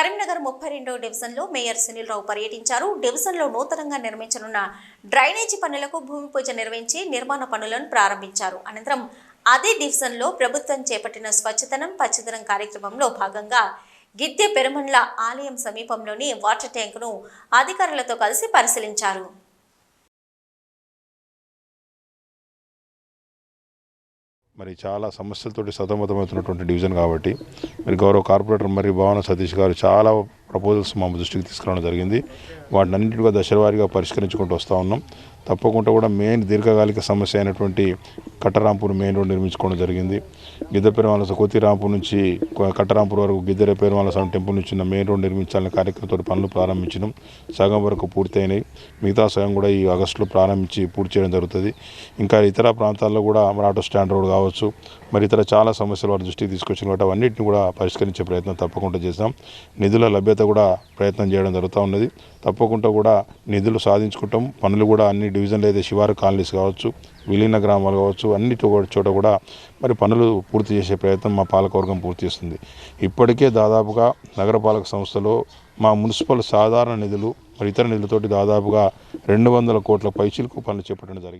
కరీంనగర్ ముప్పై రెండో డివిజన్లో మేయర్ సునీల్ రావు పర్యటించారు. డివిజన్లో నూతనంగా నిర్మించనున్న డ్రైనేజీ పనులకు భూమి పూజ నిర్వహించి నిర్మాణ పనులను ప్రారంభించారు. అనంతరం అదే డివిజన్లో ప్రభుత్వం చేపట్టిన స్వచ్ఛతనం పచ్చదనం కార్యక్రమంలో భాగంగా గిద్దె పెరుమండ్ల ఆలయం సమీపంలోని వాటర్ ట్యాంకును అధికారులతో కలిసి పరిశీలించారు. మరి చాలా సమస్యలతోటి సతమతమవుతున్నటువంటి డివిజన్ కాబట్టి మరి గౌరవ కార్పొరేటర్ మరి భవన సతీష్ గారు చాలా ప్రపోజల్స్ మా దృష్టికి తీసుకురావడం జరిగింది. వాటిని అన్నింటి కూడా దశలవారీగా పరిష్కరించుకుంటూ వస్తూ ఉన్నాం. తప్పకుండా కూడా మెయిన్ దీర్ఘకాలిక సమస్య అయినటువంటి కట్టరాంపూర్ మెయిన్ రోడ్ నిర్మించుకోవడం జరిగింది. గిద్దెపెరుమాల కొత్తిరాంపూర్ నుంచి కట్టరాంపూర్ వరకు గిద్దెర పెరుమాల టెంపుల్ నుంచి ఉన్న మెయిన్ రోడ్ నిర్మించాలనే కార్యక్రమంతో పనులు ప్రారంభించడం సగం వరకు పూర్తయినాయి. మిగతా సగం కూడా ఈ ఆగస్టులో ప్రారంభించి పూర్తి చేయడం జరుగుతుంది. ఇంకా ఇతర ప్రాంతాల్లో కూడా మన ఆటో స్టాండ్ రోడ్ కావచ్చు మరి ఇతర చాలా సమస్యలు వారి దృష్టికి తీసుకొచ్చిన కాబట్టి అవన్నిటిని కూడా పరిష్కరించే ప్రయత్నం తప్పకుండా చేస్తాం. నిధుల లభ్యత కూడా ప్రయత్నం చేయడం జరుగుతూ ఉన్నది. తప్పకుండా కూడా నిధులు సాధించుకుంటాం. పనులు కూడా అన్ని డివిజన్లు అయితే శివారు కాలనీస్ కావచ్చు విలీన గ్రామాలు కావచ్చు అన్నిటి చోట కూడా మరి పనులు పూర్తి చేసే ప్రయత్నం మా పాలకవర్గం పూర్తి చేస్తుంది. ఇప్పటికే దాదాపుగా నగరపాలక సంస్థలో మా మున్సిపల్ సాధారణ నిధులు మరి ఇతర నిధులతోటి దాదాపుగా రెండు వందల కోట్ల పైచిలకు పనులు చేపట్టడం జరిగింది.